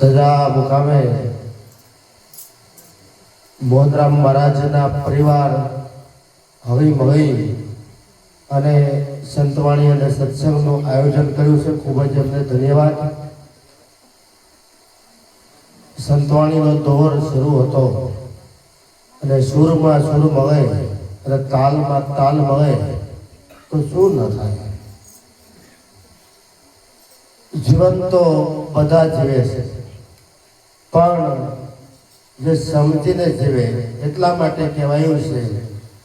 ધજા મુકામે મોહનરામ મહારાજના પરિવાર હવી મહી અને સંતવાણી અને સત્સંગનું આયોજન કર્યું છે. ખૂબ જ એમને ધન્યવાદ. સંતવાણીનો દોર શરૂ હતો અને સુરમાં સુર મળે અને તાલમાં તાલ મળે તો શું ન થાય? જીવન તો બધા જીવે છે. પણ જે સમજીને જીવે, એટલા માટે કહેવાયું છે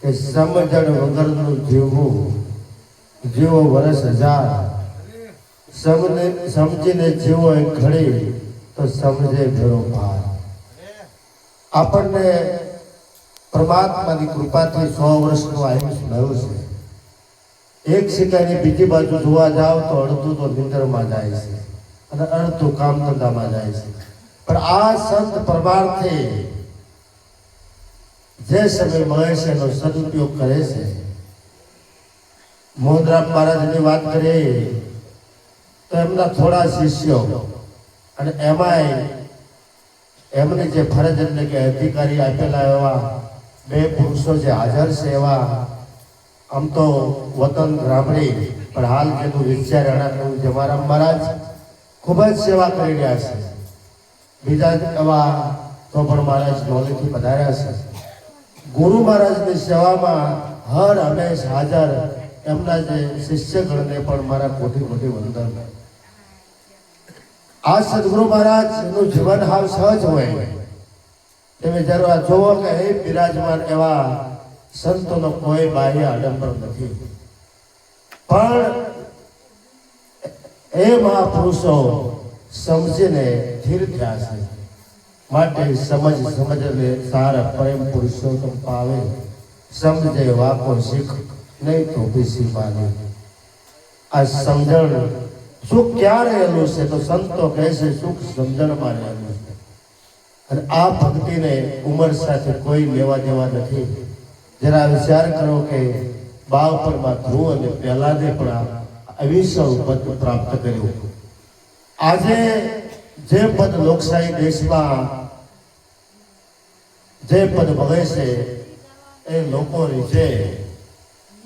કે સમજણ વગરનું જીવવું, જીવો વર્ષ હજાર. સમજીને જીવો એ ઘડી, તો સમજે ભેરો પાર. આપણને પરમાત્માની કૃપાથી સો વર્ષનું આયુષ મળ્યું છે. એક સિક્કાની બીજી બાજુ જોવા જાવ તો અડધું તો નિંદરમાં જાય છે અને અડધું કામ ધંધામાં જાય છે. પણ આ સંત પરમાર્થે જે સમય મળે છે એનો સદુપયોગ કરે છે, મોહનરામ મહારાજની વાત કરીએ, તો એમના થોડા શિષ્યો અને એમાંય એમની જે ફરજ એટલે કે અધિકારી આપેલા એવા બે પુરુષો જે હાજર છે એવા, આમ તો વતન ગ્રામણી પણ હાલ જેનું વિચારણા કરવું જમારામ મહારાજ ખૂબ જ સેવા કરી રહ્યા છે. બીજા એવા તો પણ મહારાજ નોલેજથી પધાર્યા છે. ગુરુ મહારાજની સેવામાં હર હંમેશ હાજર એમના જે શિષ્યગણને પણ મારા કોટી કોટી વંદન. આ સદગુરુ મહારાજનું જીવન હાવ સહજ હોય. તમે જરા જોવો કે એ બિરાજમાન એવા સંતોનો કોઈ બાહ્ય આડંબર નથી. પણ એ મહાપુરુષો સમજીને ધીર થયા માટે સમજ સમજને સારા પ્રેમ પુરુષોત્તમ પાવે. સમજે વાપો શીખ, નહીં તો બીસી માને. આ સમજણ સુખ ક્યાં રહેલું છે તો સંતો કહે છે, સુખ સમજણમાં રહેલું છે. અને આ ભક્તિને ઉંમર સાથે કોઈ લેવા દેવા નથી. જરા વિચાર કરો કે બાળપણમાં ધ્રુવ અને પહેલાને પણ આ અવિસળ પદ પ્રાપ્ત કર્યું. આજે જે પદ લોકશાહી દેશમાં જે પદ મળે છે, એ લોકો રીઝે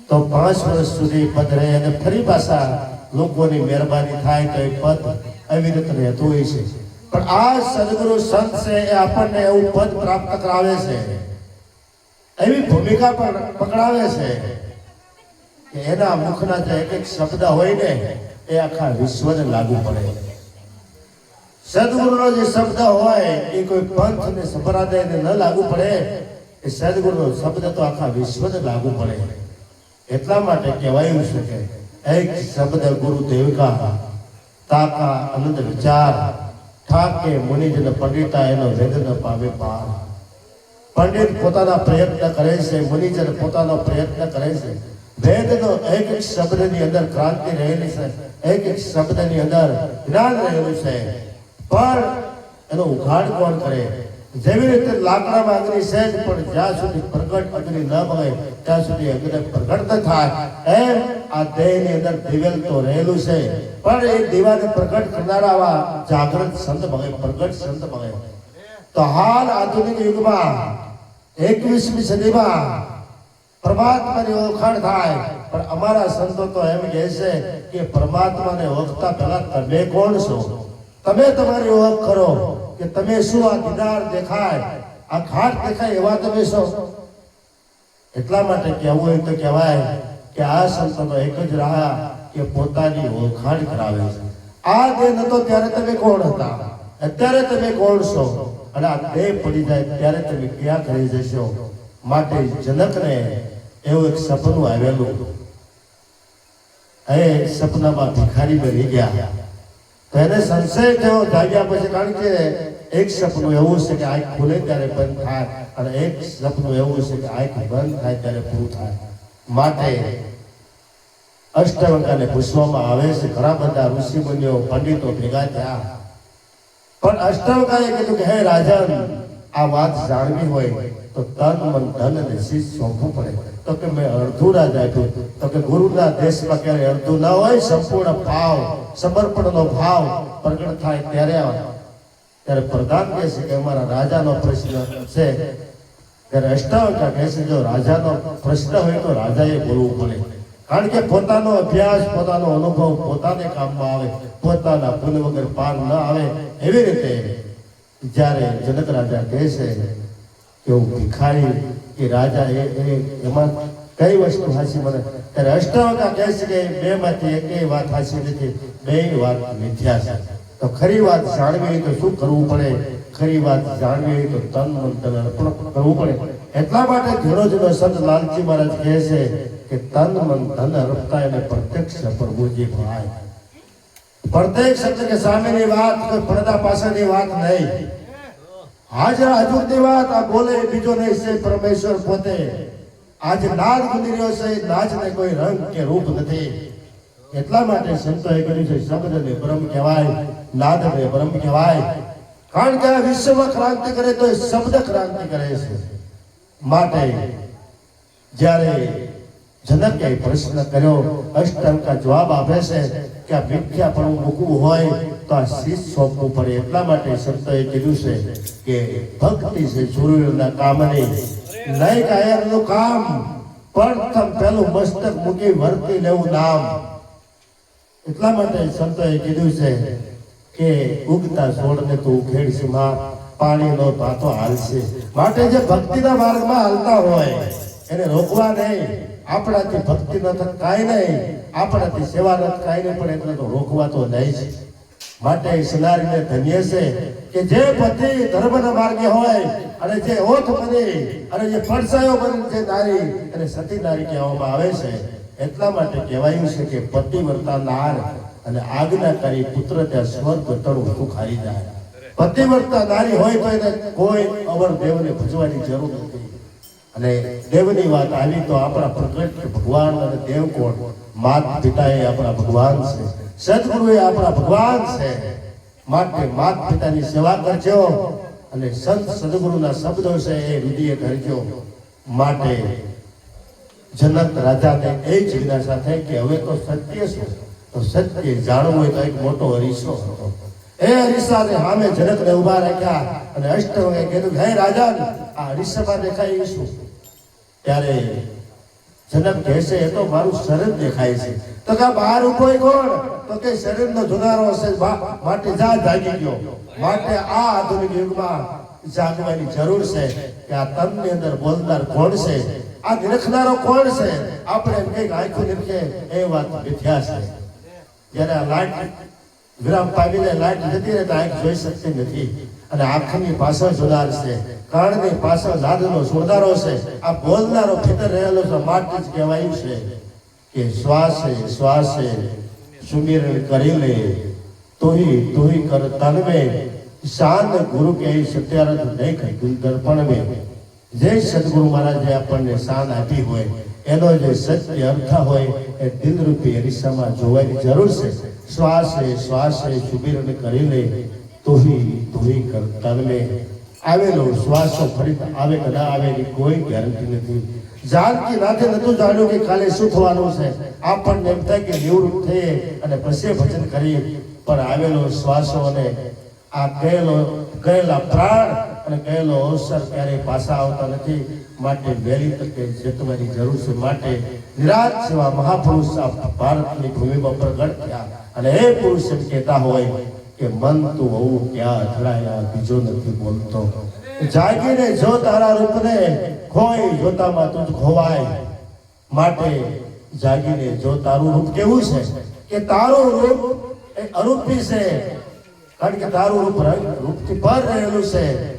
તો પાંચ વર્ષ સુધી પદ રહે અને ફરી પાછા લોકોની મહેરબાની થાય તો એ પદ અવિરત રહેતું હોય છે. પણ આ સદગુરુ સંત છે, એ આપણને એવું પદ પ્રાપ્ત કરાવે છે. એવી ભૂમિકા પણ પકડાવે છે કે એના મુખના જે એક એક શબ્દ હોય ને, એ આખા વિશ્વને લાગુ પડે. સદગુરુનો જે શબ્દ હોય, એ કોઈ પંથ ને સંપ્રદાયને ન લાગુ પડે. એ સદગુરુનો શબ્દ તો આખા વિશ્વને લાગુ પડે. એટલા માટે કહેવાયું છે કે, એક શબ્દ ગુરુ દેવકા, તાકા આનંદ વિચાર, ઠાકે, મુનિજન, પંડિતા, એનો વેદ ન પામે પાર. પંડિત પોતાના પ્રયત્ન કરે છે, મુનિજન પોતાનો પ્રયત્ન કરે છે. વેદનો એક એક શબ્દની અંદર ક્રાંતિ રહેલી છે, એક એક શબ્દની અંદર જ્ઞાન રહેલું છે. પણ એનો ઉઘાડ કોણ કરે? જેવી રીતે લાકડામાં અગ્નિ છે પણ જ્યાં સુધી પ્રગટ અગ્નિ ન મળે ત્યાં સુધી અગ્નિ પ્રગટ ન થાય. એમ આ દેહની અંદર દિવેલ તો રહેલું છે. પણ એ દીવાને પ્રગટ કરનારા જાગૃત સંત મળે પ્રગટ સંત મળે તો હાલ આધુનિક યુગમાં, એકવીસમી સદીમાં પરમાત્માની ઓળખાણ થાય. પણ અમારા સંતો તો એમ કહે છે કે પરમાત્માને ઓળખતા પહેલા તમે કોણ છો? તમે તમારી ઓળખ કરો કે તમે શું આ દીદાર દેખાય? આ ઘાટ દેખાય એવા તમે છો? એટલા માટે કહેવું હોય તો કહેવાય કે આ સંતોનો એક જ રહ્યા કે પોતાની ઓળખાણ કરાવે છે. આ દેહ નતો ત્યારે તમે કોણ હતા? અત્યારે તમે કોણ છો? અને આ દેહ પડી જાય ત્યારે તમે ક્યાં કરી જશો? માટે જનકને એવું એક સપનું આવેલું. એ સપનામાં ભિખારી બની ગયા. તો એને સંશય થયો, જાગ્યા પછી કારણ કે એક સપનું એવું છે કે આંખ ખુલે ત્યારે બંધ થાય અને એક સપનું એવું છે કે આંખ બંધ થાય ત્યારે પૂરું થાય. માટે અષ્ટવંગાને પૂછવામાં આવે છે, ઘણા બધા ઋષિ મુનિઓ, પંડિતો ભેગા થયા. પણ અષ્ટવંગાએ કીધું કે, હે રાજન, આ વાત જાણવી હોય તો તન મન ધન અને શીશ સોંપવું પડે. તો કે મેં અડધું રાજ આપ્યું તો કે ગુરુના દેશમાં ક્યારે અડધું ના હોય, સંપૂર્ણ ભાવ, સમર્પણનો ભાવ પ્રગટ થાય ત્યારે આવે. ત્યારે પ્રધાન કહે છે કે અમારા રાજાનો પ્રશ્ન છે. ત્યારે અષ્ટાવકા કહે છે, જો રાજાનો પ્રશ્ન હોય તો રાજાએ બોલવું પડે. કારણ કે પોતાનો અભ્યાસ, પોતાનો અનુભવ પોતાને કામમાં આવે. પોતાના પુન વગર પાર ન આવે એવી રીતે જ્યારે જનક રાજા કહે છે કે હું ભિખારી કે રાજા એ એમાં કઈ વસ્તુ હાસી? મને ત્યારે અષ્ટાવકા કહે છે કે બે માંથી એકેય વાત હાસી નથી બે વાત મિથ્યા છે. તો ખરી વાત જાણવી તો શું કરવું પડે? ખરી વાત જાણવી તો તન મન ધન અર્પણ કરવું પડે. એટલા માટે ઘણો જનો સંત લાલજી મહારાજ કહે છે કે તન મન ધન અર્પતા એને પ્રત્યક્ષ પ્રભુજી ભાઈ પ્રત્યક્ષ એટલે કે સામેની વાત કોઈ પડદા પાસેની વાત નહીં. હાજર હજુરની વાત, આ બોલે બીજો નહીં છે, પરમેશ્વર પોતે. આજે નાદ રહ્યો છે નાચને કોઈ રંગ કે રૂપ નથી. એટલા માટે સંતોએ કર્યું છે, શબ્દને બ્રહ્મ કહેવાય, નાદને બ્રહ્મ કહેવાય. કારણ કે આ વિશ્વમાં ક્રાંતિ કરે તો એ શબ્દ ક્રાંતિ કરે છે. માટે જ્યારે જનકે પ્રશ્ન કર્યો અષ્ટંકા જવાબ આપે છે કે આ મિથ્યા પણ મૂકવું હોય તો આ શીશ સોંપવું માટે સંતોએ છે ભક્તિ છે સૂર્યના માં પાણીનો ભાતો હાલશે. માટે જે ભક્તિના માર્ગમાં હાલતા હોય, એને રોકવા નહીં. આપણાથી ભક્તિ ન થત કાંઈ નહીં. આપણાથી સેવા ન થત નહીં, પણ એટલે તો રોકવા તો નહીં માટે સનારીને ધન્ય છે કે જે પતિ ધર્મના માર્ગે હોય અને જે ઓથ બની અને જે પડસાયો બની જે નારી અને સતી નારી કહેવામાં આવે છે, એટલા માટે કહેવાયું છે કે પતિવ્રતા નાર અને આજ્ઞાકારી પુત્ર ત્યાં સ્વર્ગ તળું સુખ જાય. વર્તા નારી હોય તો એને કોઈ અવર દેવને ભજવાની જરૂર નથી. અને દેવની વાત આવી તો આપણા પ્રગટ ભગવાન અને દેવ કોણ? માત પિતા એ આપણા ભગવાન છે. સદગુરુ એ આપણા ભગવાન છે, માટે માત પિતાની સેવા કરજો અને સંત સદગુરુના શબ્દો છે એ હૃદય કરજો માટે જનક રાજાને એ જ જિજ્ઞાસા થઈ કે હવે તો સત્ય શું તો સત્ય જાણવું હોય તો એક મોટો અરીસો હતો. એ અરીસાને સામે જનકને ઊભા રાખ્યા અને અષ્ટવંગે કીધું, હે રાજા, આ હરીસા દેખાય શું? ત્યારે જનક કહેશે, એ તો મારું શરીર દેખાય છે. તો કે બહાર ઊભો કોણ? તો કે શરીરનો જુગારો હશે માટે જા જાગી ગયો. માટે આ આધુનિક યુગમાં જાગવાની જરૂર છે કે આ તનની અંદર બોલનાર કોણ છે? આ નિરખનારો કોણ છે? આપણે એમ કંઈક આંખો એ વાત મિથ્યા છે. જ્યારે આ લાઈટ વિરામ પામીને લાઈટ જતી રહે, તો આંખ જોઈ શકતી નથી. અને આંખની પાછળ જુદાર છે. કાનની પાછળ લાદનો સોદારો છે. આ બોલનારો ખેતર રહેલો છે, માટે જ કહેવાયું છે કે શ્વાસે શ્વાસે સુમિરન કરી લે તોહી તોહી કર તનવે શાંત ગુરુ કે સત્યારથ દેખ દર્પણ મે જે સદગુરુ મહારાજે આપણને શાન આપી હોય, એનો જે સત્ય અર્થ હોય, એ દિલરૂપી અરીસામાં જોવાની જરૂર છે. શ્વાસે શ્વાસે સુમિરન કરી લે તોહી તોહી કર તનવે આવેલો શ્વાસો ફરી આવે કે ના આવે એની કોઈ ગેરંટી નથી. જાનકી નાથે નતું જાણ્યું કે કાલે શું થવાનું છે? આપણને એમ થાય કે નિવૃત્ત થઈએ અને પછી ભજન કરીએ. પણ આવેલો શ્વાસો અને આ ગયેલો, ગયેલા પ્રાણ અને ગયેલો અવસર ક્યારેય પાછા આવતા નથી. માટે વહેલી તકે જતવાની જરૂર છે માટે નિરાજ સેવા મહાપુરુષ ભારતની ભૂમિમાં પ્રગટ થયા. અને એ પુરુષ એમ કહેતા હોય કે મન તું હોવું ક્યાં અથડાયા, બીજો નથી બોલતો. જાગીને જો તારા રૂપને ખોઈ, જોતામાં તું ખોવાય. માટે જાગીને જો તારું રૂપ કેવું છે? કે તારું રૂપ એ અરૂપી છે. કારણ કે તારું રૂપ રૂપથી પર રહેલું છે.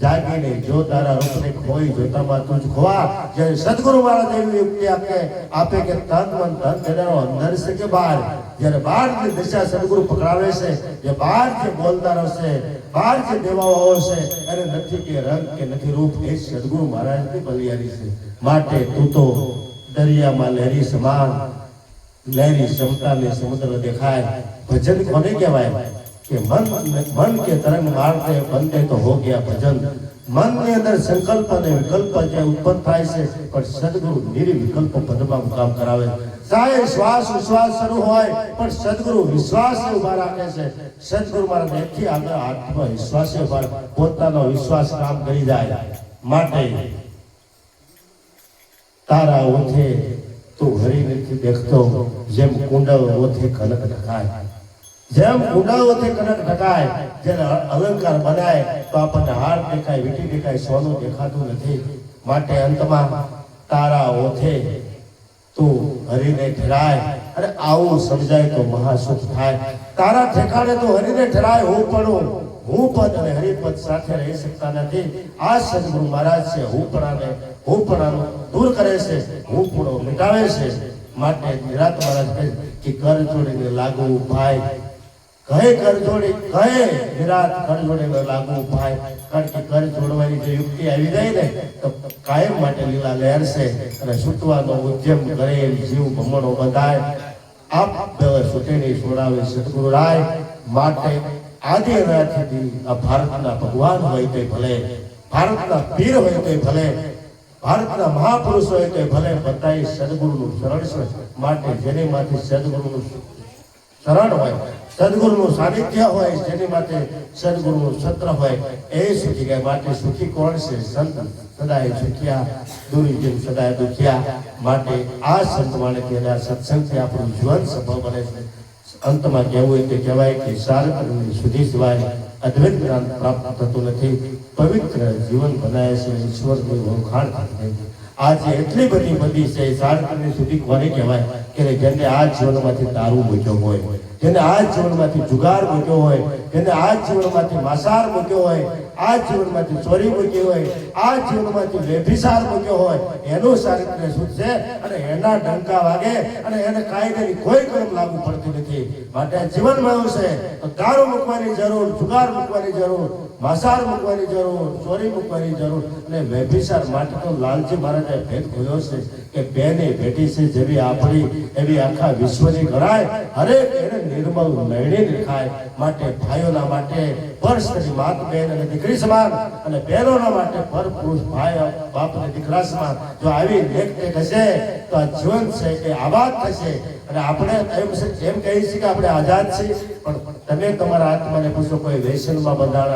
જાગીને જો તારા રૂપને ખોઈ જોતામાં તું ખોવા, જ્યારે સદગુરુ મહારાજ એવી યુક્તિ આપે આપે કે તન મન ધન તેનારો અંદર છે કે બહાર જ્યારે બહારની દિશા સદગુરુ પકડાવે છે જે બહાર જે બોલનારો છે બહાર જે દેવાઓ છે, એને નથી કે રંગ કે નથી રૂપ, એ સદગુરુ મહારાજની બલિયારી છે. માટે તું તો દરિયામાં લહેરી સમાન, લહેરી ક્ષમતાને સમુદ્ર દેખાય. ભજન કોને કહેવાય? કે મન મન કે તરંગ મારતે બનતે તો હો ગયા ભજન. મનની અંદર સંકલ્પ અને વિકલ્પ જે ઉત્પન્ન થાય છે, પણ સદગુરુ નિર્વિકલ્પ પદમાં કામ કરાવે. ચાહે શ્વાસ ઉશ્વાસ શરૂ હોય, પણ સદગુરુ વિશ્વાસ ઊભા રાખે છે. સદગુરુ મારા દેખી આગળ આત્મા વિશ્વાસ ઊભા પોતાનો વિશ્વાસ કામ કરી જાય માટે. તારા ઓથે તું હરી નથી દેખતો, જેમ કુંડળ ઓથે કનક ઢકાય જેમ કુંડાઓથી કનક ઢકાય જેને અલંકાર બનાય, તો આપણને હાર દેખાય, વીટી દેખાય, સોનું દેખાતું નથી. માટે અંતમાં તારા ઓથે તું હરીને ઠરાય. અને આવું સમજાય તો મહાસુખ થાય. તારા ઠેકાણે તો હરીને ઠરાય, હું પણ હું. પદ અને હરિપદ સાથે રહી શકતા નથી. આ સદગુરુ મહારાજ છે, હું પણાને હું પણાનું દૂર કરે છે, હું પૂરો મિટાવે છે. માટે નિરાત મહારાજ કહે કે કર જોડીને લાગુ, ભાઈ. કહે કર જોડી કહે વિરાટ કર જોડીને લાગુ ભાઈ. કારણ કે કર જોડવાની જે યુક્તિ આવી જાય ને, તો કાયમ માટે લીલા લહેરશે અને છૂટવાનો ઉદ્યમ કરે જીવ ભમણો બધાય. આપ સુટેની છોડાવે સદગુરુ રાય માટે આદિ અનાથથી આ ભારતના ભગવાન હોય તે ભલે, ભારતના પીર હોય તે ભલે, ભારતના મહાપુરુષ હોય તે ભલે બધાએ સદગુરુનું શરણ છે. માટે જેની માંથી સદગુરુનું શરણ હોય સદગુરુનું સાનિધ્ય હોય, જેની માટે સદગુરુનું સત્ર હોય, એ સુખી ગયા માટે સુખી કોણ છે? સંત સદાય સુખિયા, દુરી જેમ સદાય દુખિયા માટે આ સંત માણે કહેલા સત્સંગથી આપણું જીવન સફળ બને છે. અંતમાં કહેવું તો કહેવાય કે સારકરની સુધી સિવાય અદ્વૈત જ્ઞાન પ્રાપ્ત થતું નથી. પવિત્ર જીવન બનાવે છે ઈશ્વરની ઓળખાણ થતી નથી. આજે એટલી બધી બધી છે સારકરની સુધી કોને કહેવાય? કે જેને આ જીવનમાંથી તારું મૂક્યો હોય. જેને આ જીવનમાંથી જુગાર મૂક્યો હોય, જેને આ જીવનમાંથી માસાર મૂક્યો હોય, આ જીવનમાંથી ચોરી મૂકી હોય, આ જીવનમાંથી વેભિસાર મૂક્યો હોય, એનું ચારિત્ર્ય શું છે? અને એના ડંકા વાગે, અને એને કાયદાની કોઈ કલમ લાગુ પડતી નથી. માટે જીવનમાં આવશે તો દારૂ મૂકવાની જરૂર, જુગાર મૂકવાની જરૂર માસાર મૂકવાની જરૂર, ચોરી મૂકવાની જરૂર અને વ્યભિચાર માટે તો લાલજી મહારાજે ભેદ ખોલ્યો છે કે બેને ભેટી છે જેવી આપણી, એવી આખા વિશ્વની ગણાય. હરેક એને નિર્મળ નયણી ખાય માટે ભાઈઓના માટે પર સ્ત્રી માત બેન અને દીકરી સમાન અને બહેનોના માટે પર પુરુષ ભાઈ બાપ અને દીકરા સમાન. જો આવી લેખ ટેક હશે, તો આ જીવન છે કે આબાદ થશે. અને આપણે એમ એમ કહીએ છીએ કે આપણે આઝાદ છીએ. પણ તમે તમારા આત્માને પૂછો કોઈ વેસનમાં બંધાણા